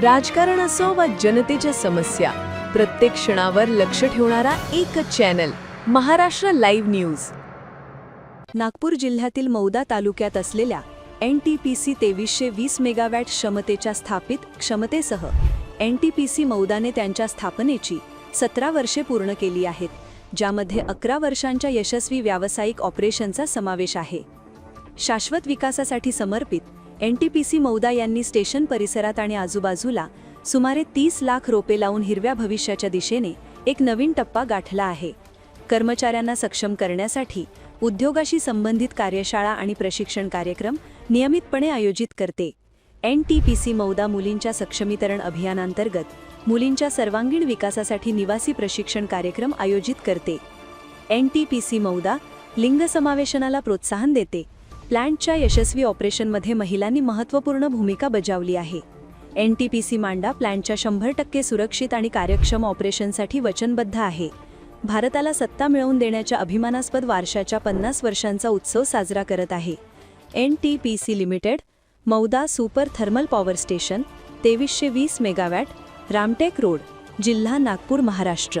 राजकारण असो वा जनतेच्या समस्या प्रत्येक क्षणावर लक्ष ठेवणारा एकच channel Maharashtra live news. Nagpur जिल्ह्यातील मौदा तालुक्यात असलेल्या एन टी पी सी तेवीसशे वीस मेगावॅट क्षमतेच्या स्थापित क्षमतेसह एन टी पी सी मौदाने त्यांच्या स्थापनेची सतरा वर्षे पूर्ण केली आहेत ज्यामध्ये अकरा वर्षांच्या यशस्वी व्यावसायिक ऑपरेशनचा समावेश आहे. शाश्वत विकासासाठी समर्पित N T P C Mauda यांनी स्टेशन परिसरात आणि आजूबाजूला सुमारे तीस लाख रोपे लावून हिरव्या भविष्याच्या दिशेने एक नवीन टप्पा गाठला आहे. कर्मचाऱ्यांना सक्षम करण्यासाठी उद्योगाशी संबंधित कार्यशाळा आणि प्रशिक्षण कार्यक्रम नियमितपणे आयोजित करते. N T P C Mauda मुलींच्या सक्षमीकरण अभियानांतर्गत मुलींच्या सर्वांगीण विकासासाठी निवासी प्रशिक्षण कार्यक्रम आयोजित करते. N T P C Mauda लिंग समावेशनाला प्रोत्साहन देते. प्लँटच्या यशस्वी ऑपरेशनमध्ये महिलांनी महत्त्वपूर्ण भूमिका बजावली आहे. एन टी पी सी मांडा प्लॅन्टच्या शंभर टक्के सुरक्षित आणि कार्यक्षम ऑपरेशनसाठी वचनबद्ध आहे. भारताला सत्ता मिळवून देण्याच्या अभिमानास्पद वारशाच्या पन्नास वर्षांचा उत्सव साजरा करत आहे. N T P C limited Mauda super thermal power station तेवीसशे वीस मेगावॅट रामटेक रोड जिल्हा नागपूर महाराष्ट्र.